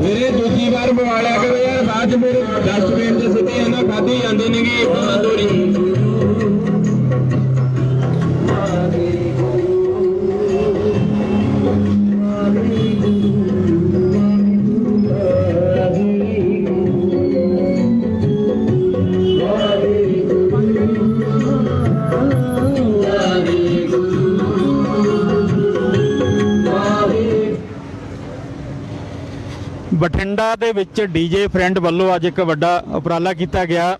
ਮੇਰੇ ਦੂਜੀ ਵਾਰ ਬਵਾਲਿਆ ਕਰੋ ਯਾਰ। ਬਾਅਦ ਚ ਮੇਰੇ 10 ਮਿੰਟ ਦੇ ਸਿੱਧੇ ਇਹਨਾਂ ਖਾਧੀ ਜਾਂਦੇ ਨੇਗੇ ਇਦਾਂ ਦੋਰੀ ਬਠਿੰਡਾ ਦੇ ਵਿੱਚ ਡੀਜੇ ਫਰੈਂਡ ਵੱਲੋਂ ਅੱਜ ਇੱਕ ਵੱਡਾ ਉਪਰਾਲਾ ਕੀਤਾ ਗਿਆ,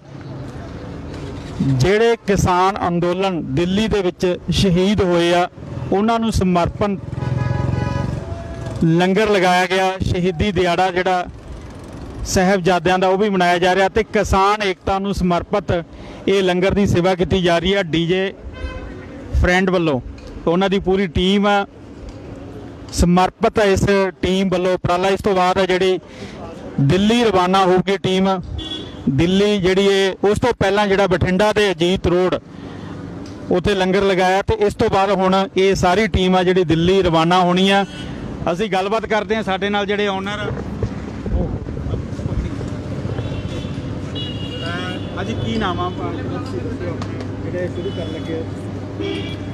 ਜਿਹੜੇ ਕਿਸਾਨ ਅੰਦੋਲਨ ਦਿੱਲੀ ਦੇ ਵਿੱਚ ਸ਼ਹੀਦ ਹੋਏ ਆ, ਉਹਨਾਂ ਨੂੰ ਸਮਰਪਣ ਲੰਗਰ ਲਗਾਇਆ ਗਿਆ, ਸ਼ਹੀਦੀ ਦਿਹਾੜਾ ਜਿਹੜਾ ਸਹਿਬਜ਼ਾਦਿਆਂ ਦਾ ਉਹ ਵੀ ਮਨਾਇਆ ਜਾ ਰਿਹਾ ਤੇ ਕਿਸਾਨ ਏਕਤਾ ਨੂੰ ਸਮਰਪਿਤ ਇਹ ਲੰਗਰ ਦੀ ਸੇਵਾ ਕੀਤੀ ਜਾ ਰਹੀ ਹੈ ਡੀਜੇ ਫਰੈਂਡ ਵੱਲੋਂ। ਉਹਨਾਂ ਦੀ ਪੂਰੀ ਟੀਮ ਆ ਸਮਰਪਿਤ ਹੈ ਇਸ ਟੀਮ ਵੱਲੋਂ। ਉਪਰਾਲਾ ਇਸ ਤੋਂ ਬਾਅਦ ਹੈ ਜਿਹੜੀ ਦਿੱਲੀ ਰਵਾਨਾ ਹੋਊਗੀ ਟੀਮ। ਦਿੱਲੀ ਜਿਹੜੀ ਇਹ ਉਸ ਤੋਂ ਪਹਿਲਾਂ ਜਿਹੜਾ ਬਠਿੰਡਾ ਦੇ ਅਜੀਤ ਰੋਡ ਉੱਥੇ ਲੰਗਰ ਲਗਾਇਆ ਤੇ ਇਸ ਤੋਂ ਬਾਅਦ ਹੁਣ ਇਹ ਸਾਰੀ ਟੀਮ ਆ ਜਿਹੜੀ ਦਿੱਲੀ ਰਵਾਨਾ ਹੋਣੀ ਆ। ਅਸੀਂ ਗੱਲਬਾਤ ਕਰਦੇ ਹਾਂ ਸਾਡੇ ਨਾਲ ਜਿਹੜੇ ਓਨਰ ਅੱਜ ਕੀ ਨਾਮ ਆ? ਜਿਹੜੇ ਸ਼ੁਰੂ ਕਰਨ ਲੱਗੇ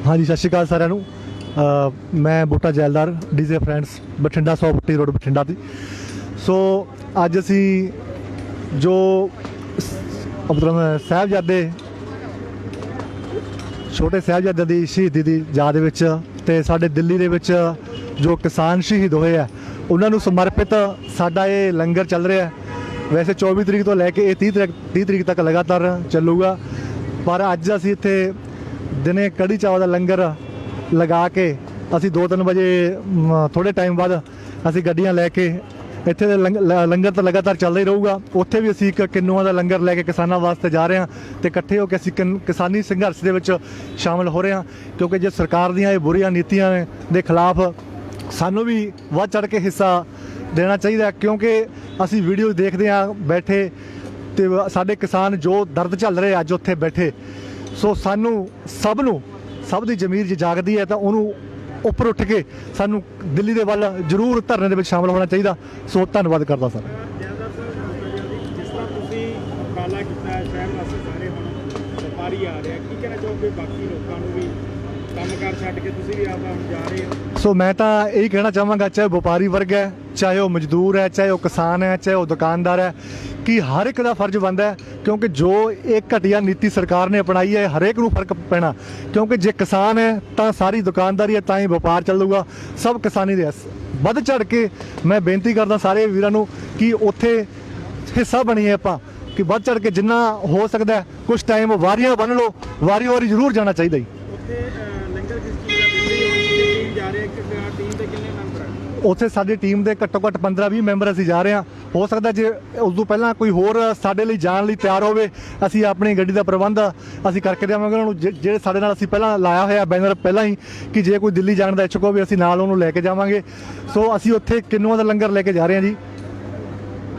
ਹਾਂਜੀ ਸਤਿ ਸ਼੍ਰੀ ਅਕਾਲ ਸਾਰਿਆਂ ਨੂੰ। ਮੈਂ Buta Jaildar, DJ friends, Bathinda 150 road Bathinda ਦੀ। ਸੋ ਅੱਜ ਅਸੀਂ ਜੋ ਸ- ਸਾਹਿਬਜ਼ਾਦੇ, ਛੋਟੇ ਸਾਹਿਬਜ਼ਾਦੇ ਦੀ ਸ਼ਹੀਦੀ ਦੀ ਯਾਦ ਵਿੱਚ ਤੇ ਸਾਡੇ ਦਿੱਲੀ ਦੇ ਵਿੱਚ ਜੋ ਕਿਸਾਨ ਸ਼ਹੀਦ ਹੋਏ ਆ, ਉਹਨਾਂ ਨੂੰ ਸਮਰਪਿਤ ਸਾਡਾ ਇਹ ਲੰਗਰ ਚੱਲ ਰਿਹਾ। ਵੈਸੇ 24 ਤਰੀਕ ਤੋਂ ਲੈ ਕੇ ਇਹ 30 ਤਰੀਕ 30 ਤਰੀਕ ਤੱਕ ਲਗਾਤਾਰ ਚੱਲੂਗਾ। ਪਰ ਅੱਜ ਅਸੀਂ ਇੱਥੇ ਦਿਨੇ ਕੜੀ ਚਾਵਲ ਦਾ ਲੰਗਰ ਲਗਾ ਕੇ ਅਸੀਂ 2-3 ਵਜੇ ਮ, ਥੋੜੇ ਟਾਈਮ ਬਾਅਦ ਅਸੀਂ ਗੱਡੀਆਂ ਲੈ ਕੇ ਇੱਥੇ ਦੇ ਲੰਗ- ਲ- ਲੰਗਰ ਤਾਂ ਲਗਾਤਾਰ ਚੱਲਦਾ ਹੀ ਰਹੂਗਾ। ਉੱਥੇ ਵੀ ਅਸੀਂ ਇੱਕ ਕਿੰਨੂਆਂ ਦਾ ਲੰਗਰ ਲੈ ਕੇ ਕਿਸਾਨਾਂ ਵਾਸਤੇ ਜਾ ਰਹੇ ਹਾਂ ਤੇ ਇਕੱਠੇ ਹੋ ਕੇ ਅਸੀਂ ਕਿਨ- ਕਿਸਾਨੀ ਸੰਘਰਸ਼ ਦੇ ਵਿੱਚ ਸ਼ਾਮਲ ਹੋ ਰਹੇ ਹਾਂ ਕਿਉਂਕਿ ਜੇ ਸਰਕਾਰ ਦੀਆਂ ਇਹ ਬੁਰੀਆਂ ਨੀਤੀਆਂ ਦੇ ਖਿਲਾਫ ਸਾਨੂੰ ਵੀ ਵੱਧ ਚੜ ਕੇ ਹਿੱਸਾ ਦੇਣਾ ਚਾਹੀਦਾ ਕਿਉਂਕਿ ਅਸੀਂ ਵੀਡੀਓ ਦੇਖਦੇ ਹਾਂ ਬੈਠੇ ਤੇ ਸਾਡੇ ਕਿਸਾਨ ਜੋ ਦਰਦ ਝੱਲ ਰਹੇ ਅੱਜ ਉੱਥੇ ਬੈਠੇ। ਸੋ ਸਾਨੂੰ ਸਭ ਨੂੰ ਸਭ ਦੀ ਜ਼ਮੀਰ ਜੇ ਜਾਗਦੀ ਹੈ ਤਾਂ ਉਹਨੂੰ ਉੱਪਰ ਉੱਠ ਕੇ ਸਾਨੂੰ ਦਿੱਲੀ ਦੇ ਵੱਲ ਜ਼ਰੂਰ ਧਰਨੇ ਦੇ ਵਿੱਚ ਸ਼ਾਮਲ ਹੋਣਾ ਚਾਹੀਦਾ। ਸੋ ਧੰਨਵਾਦ ਕਰਦਾ ਸਰ। ਜਿਸ ਤਰ੍ਹਾਂ ਤੁਸੀਂ ਉਪਰਾਲਾ ਕੀਤਾ ਸ਼ਹਿਰ ਵਾਸਤੇ ਸਾਰੇ ਹੁਣ ਵਪਾਰੀ ਆ ਰਹੇ ਕੀ ਕਹਿਣਾ ਚਾਹੋਗੇ ਬਾਕੀ ਲੋਕਾਂ ਨੂੰ ਵੀ? ਕੰਮਕਾਰ ਛੱਡ ਕੇ ਤੁਸੀਂ ਵੀ ਆਪ ਹੁਣ ਜਾ ਰਹੇ ਹੋ ਸੋ ਮੈਂ ਤਾਂ ਇਹੀ ਕਹਿਣਾ ਚਾਹਾਂਗਾ, ਚਾਹੇ ਵਪਾਰੀ ਵਰਗ ਹੈ, ਚਾਹੇ ਉਹ ਮਜ਼ਦੂਰ ਹੈ, ਚਾਹੇ ਉਹ ਕਿਸਾਨ ਹੈ, ਚਾਹੇ ਉਹ ਦੁਕਾਨਦਾਰ ਹੈ, ਕਿ ਹਰ ਇੱਕ ਦਾ ਫਰਜ਼ ਬਣਦਾ ਹੈ, ਕਿਉਂਕਿ ਜੋ ਇਹ ਘਟੀਆ ਨੀਤੀ ਸਰਕਾਰ ਨੇ ਅਪਣਾਈ ਹੈ ਹਰੇਕ ਨੂੰ ਫ਼ਰਕ ਪੈਣਾ। ਕਿਉਂਕਿ ਜੇ ਕਿਸਾਨ ਹੈ, ਤਾਂ ਸਾਰੀ ਦੁਕਾਨਦਾਰੀ ਹੈ, ਤਾਂ ਹੀ ਵਪਾਰ ਚੱਲੂਗਾ। ਸਭ ਕਿਸਾਨੀ ਦੇ ਵੱਧ ਚੜ ਕੇ ਮੈਂ ਬੇਨਤੀ ਕਰਦਾ ਸਾਰੇ ਵੀਰਾਂ ਨੂੰ ਕਿ ਉੱਥੇ ਹਿੱਸਾ ਬਣੀਏ ਆਪਾਂ, ਕਿ ਵੱਧ ਚੜ ਕੇ ਜਿੰਨਾ ਹੋ ਸਕਦਾ ਕੁਝ ਟਾਈਮ ਵਾਰੀਆਂ ਬਣ ਲਓ, ਵਾਰੀ ਵਾਰੀ ਜ਼ਰੂਰ ਜਾਣਾ ਚਾਹੀਦਾ ਜੀ। ਉੱਥੇ ਲੰਗਰ ਕਿਸ ਚੀਜ਼ ਦਾ ਦਿੱਲੀ ਹੁਣ ਟੀਮ ਜਾ ਰਹੀ ਹੈ ਕਿ ਟੀਮ ਦੇ ਕਿੰਨੇ ਮੈਂਬਰ ਆ ਉੱਥੇ ਸਾਡੀ ਟੀਮ ਦੇ ਘੱਟੋ ਘੱਟ 15-20 ਮੈਂਬਰ ਅਸੀਂ ਜਾ ਰਹੇ ਹਾਂ। ਹੋ ਸਕਦਾ ਜੇ ਉਸ ਤੋਂ ਪਹਿਲਾਂ ਕੋਈ ਹੋਰ ਸਾਡੇ ਲਈ ਜਾਣ ਲਈ ਤਿਆਰ ਹੋਵੇ, ਅਸੀਂ ਆਪਣੀ ਗੱਡੀ ਦਾ ਪ੍ਰਬੰਧ ਅਸੀਂ ਕਰਕੇ ਦੇਵਾਂਗੇ ਉਹਨਾਂ ਨੂੰ। ਜਿਹੜੇ ਸਾਡੇ ਨਾਲ ਅਸੀਂ ਪਹਿਲਾਂ ਲਾਇਆ ਹੋਇਆ ਬੈਨਰ ਪਹਿਲਾਂ ਹੀ ਕਿ ਜੇ ਕੋਈ ਦਿੱਲੀ ਜਾਣ ਦਾ ਇੱਛੁਕ ਹੋਵੇ, ਅਸੀਂ ਨਾਲ ਉਹਨੂੰ ਲੈ ਕੇ ਜਾਵਾਂਗੇ। ਸੋ ਅਸੀਂ ਉੱਥੇ ਕਿੰਨੂਆਂ ਦਾ ਲੰਗਰ ਲੈ ਕੇ ਜਾ ਰਹੇ ਹਾਂ ਜੀ।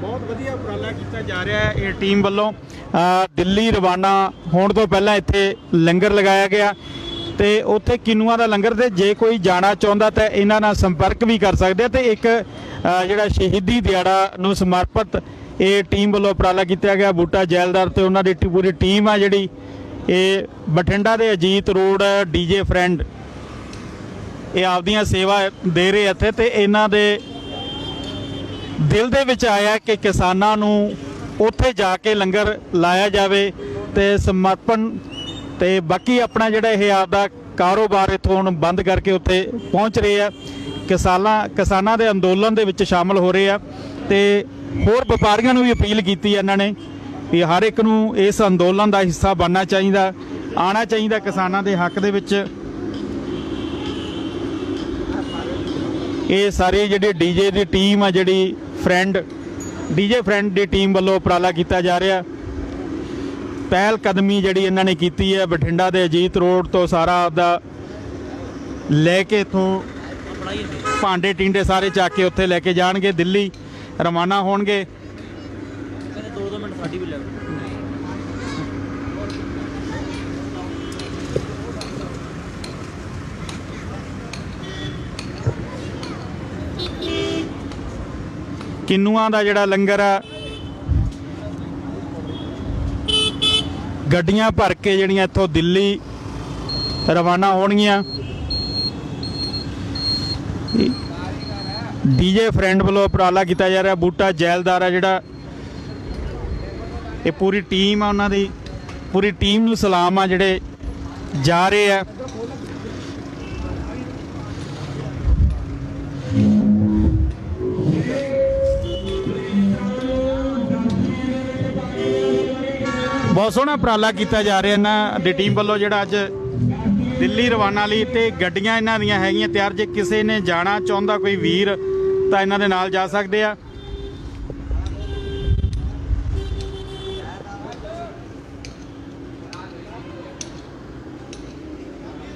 ਬਹੁਤ ਵਧੀਆ ਉਪਰਾਲਾ ਕੀਤਾ ਜਾ ਰਿਹਾ ਹੈ ਇਹ ਟੀਮ ਵੱਲੋਂ। ਦਿੱਲੀ, ਰਵਾਨਾ ਹੋਣ ਤੋਂ ਪਹਿਲਾਂ ਇੱਥੇ ਲੰਗਰ ਲਗਾਇਆ ਗਿਆ। ਤੇ ਉੱਥੇ ਕਿਨੂਆਂ ਦਾ ਲੰਗਰ ਤੇ ਜੇ ਕੋਈ ਜਾਣਾ ਚਾਹੁੰਦਾ ਤਾਂ ਇਹਨਾਂ ਨਾਲ ਸੰਪਰਕ ਵੀ ਕਰ ਸਕਦੇ ਆ ਤੇ ਇੱਕ ਜਿਹੜਾ ਸ਼ਹੀਦੀ ਦਿਹਾੜਾ ਨੂੰ ਸਮਰਪਿਤ ਇਹ ਟੀਮ ਵੱਲੋਂ ਉਪਰਾਲਾ ਕੀਤਾ ਗਿਆ। ਬੂਟਾ ਜੈਲਦਾਰ ਤੇ ਉਹਨਾਂ ਦੀ ਪੂਰੀ ਟੀਮ ਆ ਜਿਹੜੀ। ਇਹ ਬਠਿੰਡਾ ਦੇ ਅਜੀਤ ਰੋਡ ਡੀਜੇ ਫਰੈਂਡ, ਇਹ ਆਪਦੀਆਂ ਸੇਵਾ ਦੇ ਰਹੇ ਇੱਥੇ ਤੇ ਇਹਨਾਂ ਦੇ ਦਿਲ ਦੇ ਵਿੱਚ ਆਇਆ ਕਿ ਕਿਸਾਨਾਂ ਨੂੰ ਉੱਥੇ ਜਾ ਕੇ ਲੰਗਰ ਲਾਇਆ ਜਾਵੇ ਤੇ ਸਮਰਪਣ ਤੇ ਬਾਕੀ ਆਪਣਾ ਜਿਹੜਾ ਇਹ ਆਪਦਾ ਕਾਰੋਬਾਰ ਇੱਥੋਂ ਹੁਣ ਬੰਦ ਕਰਕੇ ਉੱਥੇ ਪਹੁੰਚ ਰਹੇ ਆ। ਕਿਸਾਨਾਂ ਕਿਸਾਨਾਂ ਦੇ ਅੰਦੋਲਨ ਦੇ ਵਿੱਚ ਸ਼ਾਮਲ ਹੋ ਰਹੇ ਆ ਤੇ ਹੋਰ ਵਪਾਰੀਆਂ ਨੂੰ ਵੀ ਅਪੀਲ ਕੀਤੀ ਹੈ ਇਹਨਾਂ ਨੇ ਵੀ ਹਰ ਇੱਕ ਨੂੰ ਇਸ ਅੰਦੋਲਨ ਦਾ ਹਿੱਸਾ ਬਣਨਾ ਚਾਹੀਦਾ, ਆਉਣਾ ਚਾਹੀਦਾ ਕਿਸਾਨਾਂ ਦੇ ਹੱਕ ਦੇ ਵਿੱਚ। ਇਹ ਸਾਰੇ ਜਿਹੜੇ ਡੀਜੇ ਦੀ ਟੀਮ ਆ, ਜਿਹੜੀ ਫਰੈਂਡ, ਡੀਜੇ ਫਰੈਂਡ ਦੀ ਟੀਮ ਵੱਲੋਂ ਉਪਰਾਲਾ ਕੀਤਾ ਜਾ ਰਿਹਾ। ਪਹਿਲ ਕਦਮੀ ਜਿਹੜੀ ਇਹਨਾਂ ਨੇ ਕੀਤੀ ਹੈ, ਬਠਿੰਡਾ ਦੇ ਅਜੀਤ ਰੋਡ ਤੋਂ ਸਾਰਾ ਆਪਦਾ ਲੈ ਕੇ ਇਥੋਂ ਭਾਂਡੇ ਟਿੰਡੇ ਸਾਰੇ ਚੱਕ ਕੇ ਉੱਥੇ ਲੈ ਕੇ ਜਾਣਗੇ, ਦਿੱਲੀ ਰਵਾਨਾ ਹੋਣਗੇ। ਕਿੰਨੂਆਂ ਦਾ ਜਿਹੜਾ ਲੰਗਰ ਆ ਗੱਡੀਆਂ ਭਰ ਕੇ ਜਿਹੜੀਆਂ ਇੱਥੋਂ ਦਿੱਲੀ ਰਵਾਨਾ ਹੋਣਗੀਆਂ। ਡੀਜੇ ਫਰੈਂਡ ਵੱਲੋਂ ਉਪਰਾਲਾ ਕੀਤਾ ਜਾ ਰਿਹਾ, ਬੂਟਾ ਜੈਲਦਾਰ ਆ ਜਿਹੜਾ। ਇਹ ਪੂਰੀ ਟੀਮ ਆ ਉਹਨਾਂ ਦੀ, ਪੂਰੀ ਟੀਮ ਨੂੰ ਸਲਾਮ ਆ ਜਿਹੜੇ ਜਾ ਰਹੇ ਆ। ਬਹੁਤ ਸੋਹਣਾ ਉਪਰਾਲਾ ਕੀਤਾ ਜਾ ਰਿਹਾ ਇਹਨਾਂ ਦੀ ਟੀਮ ਵੱਲੋਂ ਜਿਹੜਾ ਅੱਜ ਦਿੱਲੀ, ਰਵਾਨਾ ਲਈ ਤੇ ਗੱਡੀਆਂ ਇਹਨਾਂ ਦੀਆਂ ਹੈਗੀਆਂ ਤਿਆਰ। ਜੇ ਕਿਸੇ ਨੇ ਜਾਣਾ ਚਾਹੁੰਦਾ ਕੋਈ ਵੀਰ, ਤਾਂ ਇਹਨਾਂ ਦੇ ਨਾਲ ਜਾ ਸਕਦੇ ਆ।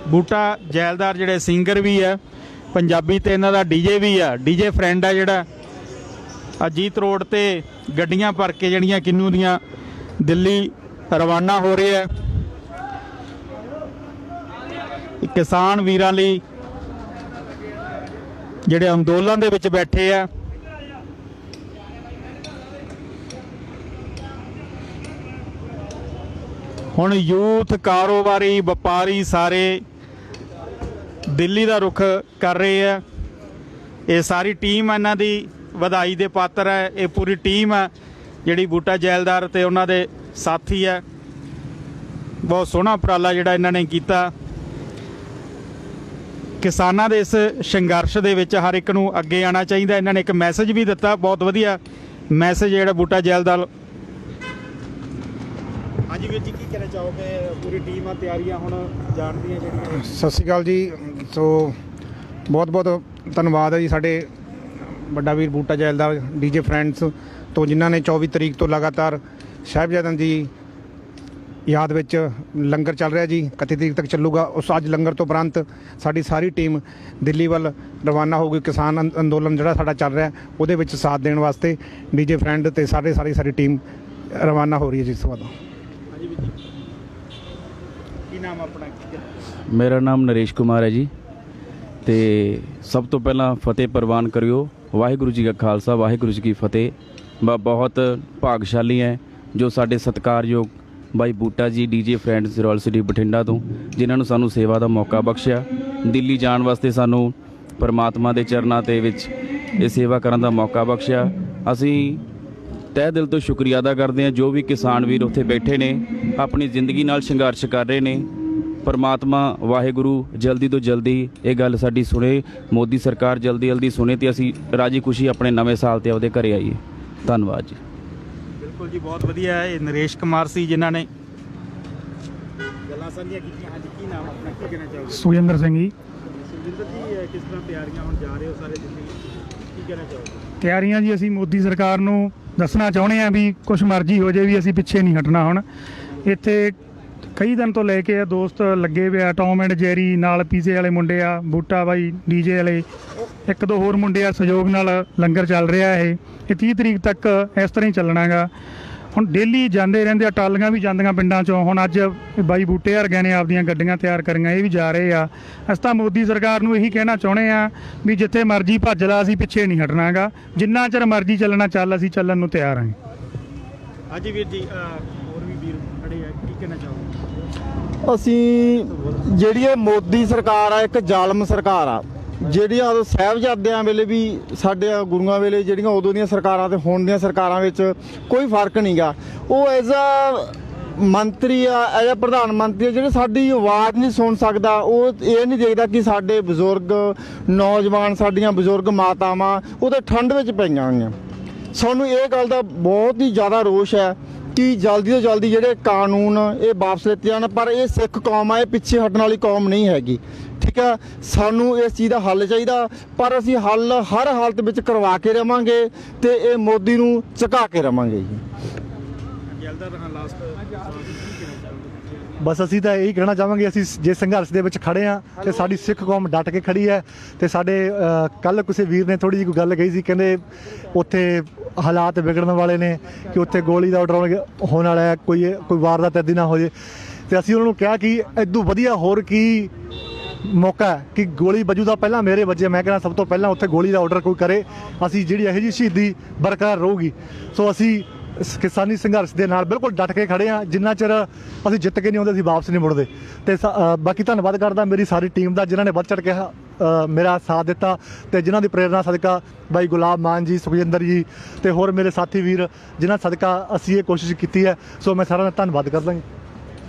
ਬੂਟਾ ਜੈਲਦਾਰ ਜਿਹੜੇ ਸਿੰਗਰ ਵੀ ਆ, ਪੰਜਾਬੀ ਤੇ ਇਹਨਾਂ ਦਾ ਡੀਜੇ ਵੀ ਆ। ਡੀਜੇ ਫਰੈਂਡ ਆ ਜਿਹੜਾ, ਅਜੀਤ ਰੋਡ ਤੇ ਗੱਡੀਆਂ ਭਰ ਕੇ ਜਿਹੜੀਆਂ ਕਿੰਨੂ ਦੀਆਂ ਦਿੱਲੀ ਰਵਾਨਾ ਹੋ ਰਹੇ ਹੈ। ਕਿਸਾਨ ਵੀਰਾਂ ਲਈ ਜਿਹੜੇ ਅੰਦੋਲਨ ਦੇ ਵਿੱਚ ਬੈਠੇ ਆ। ਹੁਣ ਯੂਥ ਕਾਰੋਬਾਰੀ ਵਪਾਰੀ ਸਾਰੇ ਦਿੱਲੀ ਦਾ ਰੁਖ ਕਰ ਰਹੇ ਆ। ਇਹ ਸਾਰੀ ਟੀਮ ਇਹਨਾਂ ਦੀ ਵਧਾਈ ਦੇ ਪਾਤਰ ਹੈ। ਇਹ ਪੂਰੀ ਟੀਮ ਹੈ ਜਿਹੜੀ ਬੂਟਾ ਜੈਲਦਾਰ ਤੇ ਉਹਨਾਂ ਦੇ ਸਾਥੀ ਹੈ। ਬਹੁਤ ਸੋਹਣਾ ਉਪਰਾਲਾ ਜਿਹੜਾ ਇਹਨਾਂ ਨੇ ਕੀਤਾ। ਕਿਸਾਨਾਂ ਦੇ ਇਸ ਸੰਘਰਸ਼ ਦੇ ਵਿੱਚ ਹਰ ਇੱਕ ਨੂੰ ਅੱਗੇ ਆਉਣਾ ਚਾਹੀਦਾ। ਇਹਨਾਂ ਨੇ ਇੱਕ ਮੈਸੇਜ ਵੀ ਦਿੱਤਾ। ਬਹੁਤ ਵਧੀਆ ਮੈਸੇਜ ਜਿਹੜਾ ਬੂਟਾ ਜੈਲਦਾਰ ਹਾਂਜੀ ਵੀਰ ਜੀ ਕੀ ਕਹਿਣਾ ਚਾਹੋਗੇ? ਪੂਰੀ ਟੀਮ ਆ ਤਿਆਰੀਆਂ ਹੁਣ ਜਾਣ ਦੀਆਂ ਜਿਹੜੀਆਂ ਸਤਿ ਸ਼੍ਰੀ ਅਕਾਲ ਜੀ। ਸੋ ਬਹੁਤ ਬਹੁਤ ਧੰਨਵਾਦ ਹੈ ਜੀ ਸਾਡੇ ਵੱਡਾ ਵੀਰ ਬੂਟਾ ਜੈਲ ਦਾ ਡੀਜੇ ਫਰੈਂਡਸ ਤੋਂ ਜਿਨ੍ਹਾਂ ਨੇ 24 ਤਰੀਕ ਤੋਂ ਲਗਾਤਾਰ ਸਾਹਿਬਜ਼ਾਦਿਆਂ ਦੀ ਯਾਦ ਵਿੱਚ ਲੰਗਰ ਚੱਲ ਰਿਹਾ ਜੀ 31 ਤਰੀਕ ਤੱਕ ਚੱਲੂਗਾ। ਉਸ ਅੱਜ ਲੰਗਰ ਤੋਂ ਉਪਰੰਤ ਸਾਡੀ ਸਾਰੀ ਟੀਮ ਦਿੱਲੀ ਵੱਲ ਰਵਾਨਾ ਹੋਊਗੀ ਕਿਸਾਨ ਅੰਦ- ਅੰਦੋਲਨ ਜਿਹੜਾ ਸਾਡਾ ਚੱਲ ਰਿਹਾ, ਉਹਦੇ ਵਿੱਚ ਸਾਥ ਦੇਣ ਵਾਸਤੇ ਡੀਜੇ ਫਰੈਂਡ ਤੇ ਸਾਰੇ ਸਾਰੀ ਸਾਰੀ ਟੀਮ ਰਵਾਨਾ ਹੋ ਰਹੀ ਹੈ ਜੀ ਇਸ ਵਕਤ ਹਾਂਜੀ ਕੀ ਨਾਮ ਆਪਣਾ? ਮੇਰਾ ਨਾਮ ਨਰੇਸ਼ ਕੁਮਾਰ ਹੈ ਜੀ। ਤੇ ਸਭ ਤੋਂ ਪਹਿਲਾਂ ਫਤਿਹ ਪ੍ਰਵਾਨ ਕਰਿਓ। ਵਾਹਿਗੁਰੂ ਜੀ ਕਾ ਖਾਲਸਾ, ਵਾਹਿਗੁਰੂ ਜੀ ਕੀ ਫਤਿਹ। ਮੈਂ ਬਹੁਤ ਭਾਗਸ਼ਾਲੀ ਹੈ। ਜੋ ਸਾਡੇ ਸਤਿਕਾਰਯੋਗ ਬਾਈ Buta ji DJ friends royal city Bathinda ਤੋਂ, ਜਿਨ੍ਹਾਂ ਨੂੰ ਸਾਨੂੰ ਸੇਵਾ ਦਾ ਮੌਕਾ ਬਖਸ਼ਿਆ। ਦਿੱਲੀ ਜਾਣ ਵਾਸਤੇ ਸਾਨੂੰ ਪਰਮਾਤਮਾ ਦੇ ਚਰਨਾਂ ਦੇ ਵਿੱਚ ਇਹ ਸੇਵਾ ਕਰਨ ਦਾ ਮੌਕਾ ਬਖਸ਼ਿਆ। ਅਸੀਂ ਤਹਿ ਦਿਲ ਤੋਂ ਸ਼ੁਕਰੀਆ ਅਦਾ ਕਰਦੇ ਹਾਂ। ਜੋ ਵੀ ਕਿਸਾਨ ਵੀਰ ਉੱਥੇ ਬੈਠੇ ਨੇ, ਆਪਣੀ ਜ਼ਿੰਦਗੀ ਨਾਲ ਸੰਘਰਸ਼ ਕਰ ਰਹੇ ਨੇ, ਪਰਮਾਤਮਾ ਵਾਹਿਗੁਰੂ ਜਲਦੀ ਤੋਂ ਜਲਦੀ ਇਹ ਗੱਲ ਸਾਡੀ ਸੁਣੇ, ਮੋਦੀ ਸਰਕਾਰ ਜਲਦੀ ਜਲਦੀ ਸੁਣੇ ਤੇ ਅਸੀਂ ਰਾਜੀ ਖੁਸ਼ੀ ਆਪਣੇ ਨਵੇਂ ਸਾਲ ਤੇ ਆਪਦੇ ਘਰੇ ਆਈਏ। ਧੰਨਵਾਦ ਜੀ। ਬਿਲਕੁਲ ਜੀ ਬਹੁਤ ਵਧੀਆ ਹੈ। ਇਹ ਨਰੇਸ਼ ਕੁਮਾਰ ਸੀ ਜਿਨ੍ਹਾਂ ਨੇ ਗੱਲਾਂ ਸਾਂਝੀਆਂ ਕੀਤੀਆਂ। ਹਾਂਜੀ ਕੀ ਨਾਮ ਆਪਣਾ? ਕੀ ਕਹਿਣਾ ਚਾਹੋਗੇ? ਸੁਖਜਿੰਦਰ ਸਿੰਘ ਜੀ। ਸੁਖਜਿੰਦਰ ਜੀ ਕਿਸ ਤਰ੍ਹਾਂ ਤਿਆਰੀਆਂ ਹੁਣ ਜਾ ਰਹੇ ਹੋ ਸਾਰੇ ਦਿੱਲੀ ਕੀ ਕਹਿਣਾ ਚਾਹੋਗੇ? ਤਿਆਰੀਆਂ ਜੀ ਅਸੀਂ ਮੋਦੀ ਸਰਕਾਰ ਨੂੰ ਦੱਸਣਾ ਚਾਹੁੰਦੇ ਹਾਂ ਵੀ ਕੁਛ ਮਰਜ਼ੀ ਹੋ ਜੇ ਵੀ ਅਸੀਂ ਪਿੱਛੇ ਨਹੀਂ ਹਟਣਾ ਹੁਣ। ਇੱਥੇ ਕਈ ਦਿਨ ਤੋਂ ਲੈ ਕੇ ਆ ਦੋਸਤ ਲੱਗੇ ਹੋਏ ਆ ਟੌਮ ਐਂਡ ਜੈਰੀ ਨਾਲ ਪੀਜ਼ੇ ਵਾਲੇ ਮੁੰਡੇ ਆ, ਬੂਟਾ ਬਾਈ ਡੀਜੇ ਵਾਲੇ। ਇੱਕ ਦੋ ਹੋਰ ਮੁੰਡੇ ਆ, ਸਹਿਯੋਗ ਨਾਲ ਲੰਗਰ ਚੱਲ ਰਿਹਾ ਇਹ। ਇਹ 30 ਤਰੀਕ ਤੱਕ ਇਸ ਤਰ੍ਹਾਂ ਹੀ ਚੱਲਣਾਗਾ। ਹੁਣ ਡੇਲੀ ਜਾਂਦੇ ਰਹਿੰਦੇ ਆ, ਟਾਲੀਆਂ ਵੀ ਜਾਂਦੀਆਂ ਪਿੰਡਾਂ ਚੋਂ। ਹੁਣ ਅੱਜ ਬਾਈ ਬੂਟੇ ਵਰਗਿਆਂ ਨੇ ਆਪਦੀਆਂ ਗੱਡੀਆਂ ਤਿਆਰ ਕਰੀਆਂ, ਇਹ ਵੀ ਜਾ ਰਹੇ ਆ। ਅਸੀਂ ਤਾਂ ਮੋਦੀ ਸਰਕਾਰ ਨੂੰ ਇਹੀ ਕਹਿਣਾ ਚਾਹੁੰਦੇ ਆ ਵੀ ਜਿੱਥੇ ਮਰਜ਼ੀ ਭੱਜ ਲਾ, ਅਸੀਂ ਪਿੱਛੇ ਨਹੀਂ ਹਟਣਾਗਾ। ਜਿੰਨਾ ਚਿਰ ਮਰਜ਼ੀ ਚੱਲਣਾ ਚੱਲ, ਅਸੀਂ ਚੱਲਣ ਨੂੰ ਤਿਆਰ ਹਾਂ। ਹਾਂਜੀ ਵੀਰ ਜੀ ਹੋਰ ਵੀ ਵੀਰ ਖੜੇ ਆ, ਕੀ ਕਹਿਣਾ ਚਾਹੋਗੇ? ਅਸੀਂ ਜਿਹੜੀ ਇਹ ਮੋਦੀ ਸਰਕਾਰ ਆ, ਇੱਕ ਜ਼ਾਲਮ ਸਰਕਾਰ ਆ ਜਿਹੜੀਆਂ ਉਦੋਂ ਸਾਹਿਬਜ਼ਾਦਿਆਂ ਵੇਲੇ ਵੀ ਸਾਡੇ ਗੁਰੂਆਂ ਵੇਲੇ ਜਿਹੜੀਆਂ ਉਦੋਂ ਦੀਆਂ ਸਰਕਾਰਾਂ ਤੇ ਹੁਣ ਦੀਆਂ ਸਰਕਾਰਾਂ ਵਿੱਚ ਕੋਈ ਫ਼ਰਕ ਨਹੀਂਗਾ ਉਹ ਐਜ਼ ਅ ਮੰਤਰੀ ਆ ਐਜ਼ ਅ ਪ੍ਰਧਾਨ ਮੰਤਰੀ ਆ, ਜਿਹੜੇ ਸਾਡੀ ਆਵਾਜ਼ ਨਹੀਂ ਸੁਣ ਸਕਦਾ, ਉਹ ਇਹ ਨਹੀਂ ਦੇਖਦਾ ਕਿ ਸਾਡੇ ਬਜ਼ੁਰਗ ਨੌਜਵਾਨ, ਸਾਡੀਆਂ ਬਜ਼ੁਰਗ ਮਾਤਾਵਾਂ ਉਹ ਤਾਂ ਠੰਡ ਵਿੱਚ ਪਈਆਂ ਹੋਈਆਂ। ਸਾਨੂੰ ਇਹ ਗੱਲ ਦਾ ਬਹੁਤ ਹੀ ਜ਼ਿਆਦਾ ਰੋਸ਼ ਹੈ ਕਿ ਜਲਦੀ ਤੋਂ ਜਲਦੀ ਜਿਹੜੇ ਕਾਨੂੰਨ ਇਹ ਵਾਪਸ ਲਿੱਤੇ ਜਾਣ, ਪਰ ਇਹ ਸਿੱਖ ਕੌਮ ਆ, ਇਹ ਪਿੱਛੇ ਹਟਣ ਵਾਲੀ ਕੌਮ ਨਹੀਂ ਹੈਗੀ। ਠੀਕ ਹੈ ਸਾਨੂੰ ਇਸ ਚੀਜ਼ ਦਾ ਹੱਲ ਚਾਹੀਦਾ, ਪਰ ਅਸੀਂ ਹੱਲ ਹਰ ਹਾਲਤ ਵਿੱਚ ਕਰਵਾ ਕੇ ਰਵਾਂਗੇ ਤੇ ਇਹ ਮੋਦੀ ਨੂੰ ਝੁਕਾ ਕੇ ਰਵਾਂਗੇ ਜੀ। ਜਲਦਰ ਹਾਂ ਲਾਸਟ ਬਸ ਅਸੀਂ ਤਾਂ ਇਹੀ ਕਹਿਣਾ ਚਾਹਾਂਗੇ ਅਸੀਂ ਜੇ ਸੰਘਰਸ਼ ਦੇ ਵਿੱਚ ਖੜੇ ਆ ਤੇ ਸਾਡੀ ਸਿੱਖ ਕੌਮ ਡਟ ਕੇ ਖੜੀ ਹੈ ਤੇ ਸਾਡੇ ਕੱਲ ਕਿਸੇ ਵੀਰ ਨੇ ਥੋੜੀ ਜਿਹੀ ਕੋਈ ਗੱਲ ਕਹੀ ਸੀ ਕਹਿੰਦੇ ਉੱਥੇ ਹਾਲਾਤ ਵਿਗੜਨ ਵਾਲੇ ਨੇ ਕਿ ਉੱਥੇ ਗੋਲੀ ਦਾ ਆਰਡਰ ਹੋਣ ਵਾਲਾ ਹੈ ਕੋਈ ਕੋਈ ਵਾਰਦਾਤ ਏਦੀ ਨਾ ਹੋ ਜੇ। ਤੇ ਅਸੀਂ ਉਹਨਾਂ ਨੂੰ ਕਿਹਾ ਕਿ ਐਦੂ ਵਧੀਆ ਹੋਰ ਕੀ ਮੌਕਾ ਹੈ ਕਿ ਗੋਲੀ ਵੱਜੂ ਦਾ ਪਹਿਲਾਂ ਮੇਰੇ ਵੱਜੇ ਮੈਂ ਕਹਿੰਦਾ ਸਭ ਤੋਂ ਪਹਿਲਾਂ ਉੱਥੇ ਗੋਲੀ ਦਾ ਆਰਡਰ ਕੋਈ ਕਰੇ ਅਸੀਂ ਜਿਹੜੀ ਇਹੋ ਜਿਹੀ ਸ਼ਹੀਦੀ ਬਰਕਰਾਰ ਰਹੂਗੀ। ਸੋ ਅਸੀਂ ਇਸ ਕਿਸਾਨੀ ਸੰਘਰਸ਼ ਦੇ ਨਾਲ ਬਿਲਕੁਲ ਡਟ ਕੇ ਖੜੇ ਆ। ਜਿੰਨਾ ਚਿਰ ਅਸੀਂ ਜਿੱਤ ਕੇ ਨਹੀਂ ਆਉਂਦੇ ਅਸੀਂ ਵਾਪਸ ਨਹੀਂ ਮੁੜਦੇ। ਤੇ ਸ- ਅ, ਬਾਕੀ ਧੰਨਵਾਦ ਕਰਦਾ ਮੇਰੀ ਸਾਰੀ ਟੀਮ ਦਾ ਜਿਨ੍ਹਾਂ ਨੇ ਵੱਧ ਚੜ ਕੇ ਅ, ਮੇਰਾ ਸਾਥ ਦਿੱਤਾ ਤੇ ਜਿਨ੍ਹਾਂ ਦੀ ਪ੍ਰੇਰਣਾ ਸਦਕਾ ਬਾਈ ਗੁਲਾਬ ਮਾਨ ਜੀ ਸੁਖਜਿੰਦਰ ਜੀ ਤੇ ਹੋਰ ਮੇਰੇ ਸਾਥੀ ਵੀਰ ਜਿਨ੍ਹਾਂ ਸਦਕਾ ਅਸੀਂ ਇਹ ਕੋਸ਼ਿਸ਼ ਕੀਤੀ ਹੈ। ਸੋ ਮੈਂ ਸਾਰਿਆਂ ਦਾ ਧੰਨਵਾਦ ਕਰਦਾ ਜੀ।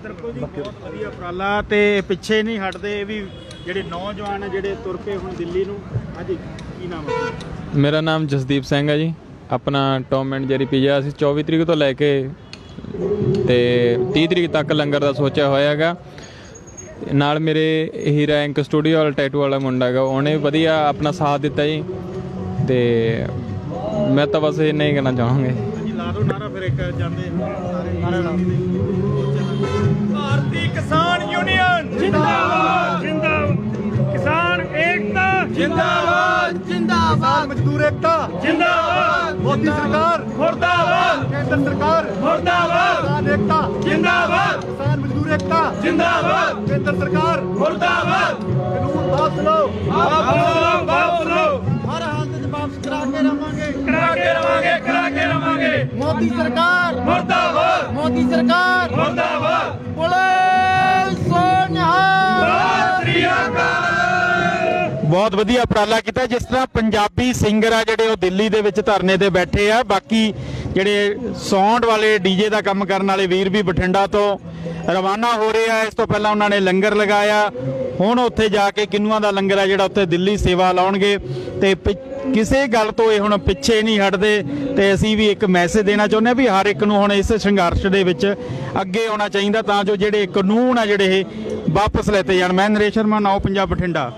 ਬਿਲਕੁਲ ਜੀ ਬਹੁਤ ਵਧੀਆ ਉਪਰਾਲਾ ਤੇ ਪਿੱਛੇ ਨਹੀਂ ਹਟਦੇ ਇਹ ਵੀ ਜਿਹੜੇ ਨੌਜਵਾਨ ਆ ਜਿਹੜੇ ਤੁਰ ਪਏ ਹੁਣ ਦਿੱਲੀ ਨੂੰ। ਹਾਂਜੀ ਕੀ ਨਾਮ ਹੈ? ਆਪਣਾ? ਮੇਰਾ ਨਾਮ ਜਸਦੀਪ ਸਿੰਘ ਹੈ ਜੀ। ਆਪਣਾ ਟੌਮ ਐਂਡ ਜੈਰੀ ਪੀਜ਼ਾ ਅਸੀਂ 24 ਤਰੀਕ ਤੋਂ ਲੈ ਕੇ ਤੇ 30 ਤਰੀਕ ਤੱਕ ਲੰਗਰ ਦਾ ਸੋਚਿਆ ਹੋਇਆ ਹੈਗਾ। ਨਾਲ ਮੇਰੇ ਹੀਰਾ ਐਂਕ ਸਟੂਡੀਓ ਵਾਲਾ ਟੈਟੂ ਵਾਲਾ ਮੁੰਡਾ ਹੈਗਾ, ਉਹਨੇ ਵੀ ਵਧੀਆ ਆਪਣਾ ਸਾਥ ਦਿੱਤਾ ਜੀ। ਤੇ ਮੈਂ ਤਾਂ ਬਸ ਇਹ ਨਹੀਂ ਕਹਿਣਾ ਚਾਹਾਂਗਾ। ਜੀ ਲਾ ਦਿਓ ਨਾਰਾ ਫਿਰ ਇੱਕ ਜਾਂਦੇ ਸਾਰੇ ਨਾਰਾ ਭਾਰਤੀ ਕਿਸਾਨ ਯੂਨੀਅਨ, ਜਿੰਦਾਬਾਦ! ਜਿੰਦਾਬਾਦ ਕਿਸਾਨ ਮਜ਼ਦੂਰ ਏਕਤਾ। ਜਿੰਦਾਬਾਦ। ਮੋਦੀ ਸਰਕਾਰ। ਮੁਰਦਾਬਾਦ। ਕੇਂਦਰ ਸਰਕਾਰ। ਮੁਰਦਾਬਾਦ। ਕਿਸਾਨ ਏਕਤਾ। ਜਿੰਦਾਬਾਦ। ਕਿਸਾਨ ਮਜ਼ਦੂਰ ਏਕਤਾ। ਜਿੰਦਾਬਾਦ। ਕੇਂਦਰ ਸਰਕਾਰ। ਮੁਰਦਾਬਾਦ। ਕਾਨੂੰਨ ਵਾਪਸ ਲਓ। ਵਾਪਸ ਵਾਪਸ ਲਓ। ਹਰ ਹਾਲਤ ਵਾਪਸ ਕਰਾ ਕੇ ਰਵਾਂਗੇ। ਕਰਾ ਕੇ ਰਵਾਂਗੇ ਕਰਾ ਕੇ ਰਵਾਂਗੇ। ਮੋਦੀ ਸਰਕਾਰ। ਮੁਰਦਾਬਾਦ। ਮੋਦੀ ਸਰਕਾਰ। ਵਧੀਆ ਉਪਰਾਲਾ ਕੀਤਾ, ਜਿਸ ਤਰ੍ਹਾਂ ਪੰਜਾਬੀ ਸਿੰਗਰ ਆ ਜਿਹੜੇ ਉਹ ਦਿੱਲੀ ਦੇ ਵਿੱਚ ਧਰਨੇ ਤੇ ਬੈਠੇ ਆ। ਬਾਕੀ ਜਿਹੜੇ ਸਾਊਂਡ ਵਾਲੇ ਡੀਜੇ ਦਾ ਕੰਮ ਕਰਨ ਵਾਲੇ ਵੀਰ ਵੀ ਬਠਿੰਡਾ ਤੋਂ ਰਵਾਨਾ ਹੋ ਰਹੇ ਆ। ਇਸ ਤੋਂ ਪਹਿਲਾਂ ਉਹਨਾਂ ਨੇ ਲੰਗਰ ਲਗਾਇਆ। ਹੁਣ ਉੱਥੇ ਜਾ ਕੇ ਕਿੰਨੂਆਂ ਦਾ ਲੰਗਰ ਆ ਜਿਹੜਾ ਉੱਥੇ ਦਿੱਲੀ ਸੇਵਾ ਲਾਉਣਗੇ। ਤੇ ਪਿ- ਕਿਸੇ ਗੱਲ ਤੋਂ ਇਹ ਹੁਣ ਪਿੱਛੇ ਨਹੀਂ ਹਟਦੇ। ਤੇ ਅਸੀਂ ਵੀ ਇੱਕ ਮੈਸੇਜ ਦੇਣਾ ਚਾਹੁੰਦੇ ਆ ਵੀ ਹਰ ਇੱਕ ਨੂੰ ਹੁਣ ਇਸ ਸੰਘਰਸ਼ ਦੇ ਵਿੱਚ ਅੱਗੇ ਆਉਣਾ ਚਾਹੀਦਾ, ਤਾਂ ਜੋ ਜਿਹੜੇ ਕਾਨੂੰਨ ਆ ਜਿਹੜੇ ਇਹ ਵਾਪਸ ਲੈਤੇ ਜਾਣ। ਮੈਂ ਨਰੇਸ਼ ਸ਼ਰਮਾ ਨਾਓ ਪੰਜਾਬ, ਬਠਿੰਡਾ।